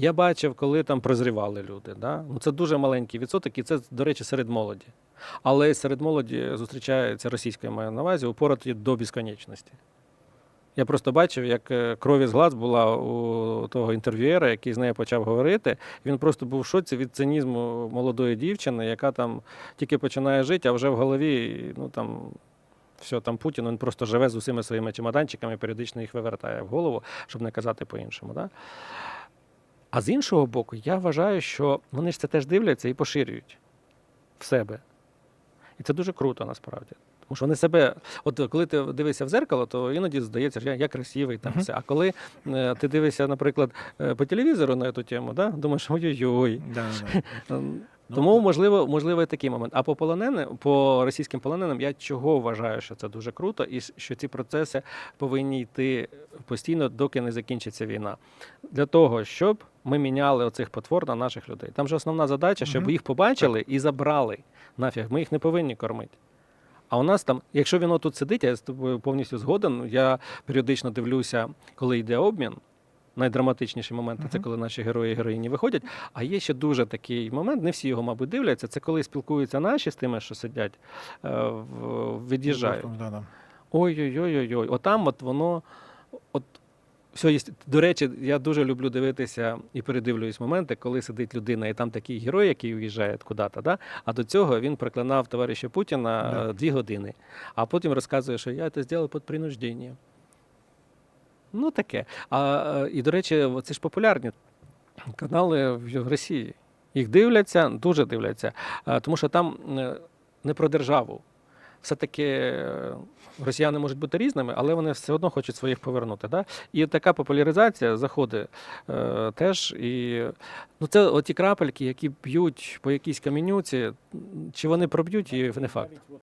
Я бачив, коли там прозрівали люди. Да? Ну, це дуже маленький відсоток, і це, до речі, серед молоді. Але серед молоді зустрічається російська я маю на увазі, упороті до безконечності. Я просто бачив, як е, крові з глаз була у того інтерв'юєра, який з нею почав говорити. Він просто був в шоці від цинізму молодої дівчини, яка там тільки починає жити, а вже в голові, ну там. Все, там Путін, він просто живе з усіма своїми чемоданчиками, періодично їх вивертає в голову, щоб не казати по-іншому. Да? А з іншого боку, я вважаю, що вони ж це теж дивляться і поширюють в себе. І це дуже круто насправді. Тому що вони себе, от коли ти дивишся в зеркало, то іноді здається, що я, я красивий там все. А коли е, ти дивишся, наприклад, е, по телевізору на цю тему, да, думаєш, ой-ой-ой. Да, да. Ну, Тому можливо, можливо, і такий момент. А по полоненим, по російським полоненим, я чого вважаю, що це дуже круто, і що ці процеси повинні йти постійно, доки не закінчиться війна. Для того, щоб ми міняли оцих потвор на наших людей. Там же основна задача, щоб їх побачили і забрали. Нафіг, ми їх не повинні кормити. А у нас там, якщо він тут сидить, я з тобою повністю згоден. Я періодично дивлюся, коли йде обмін. Найдраматичніші моменти це коли наші герої і героїні виходять. А є ще дуже такий момент, не всі його, мабуть, дивляться. Це коли спілкуються наші з тими, що сидять, е, від'їжджають. Ой-ой-ой-ой-ой. Отам от воно. От, все є. До речі, я дуже люблю дивитися і передивлююсь моменти, коли сидить людина, і там такий герой, який уїжджає куди-то, да? а до цього він проклинав товариша Путіна Да. е, дві години, а потім розказує, що я це зробив під принужденням. Ну, таке. А, е, і, до речі, це ж популярні канали в Росії. Їх дивляться, дуже дивляться, е, тому що там е, не про державу. Все-таки росіяни можуть бути різними, але вони все одно хочуть своїх повернути. Да? І така популяризація заходить е, теж. І ну, це оті крапельки, які б'ють по якійсь камінюці, чи вони проб'ють, і не факт.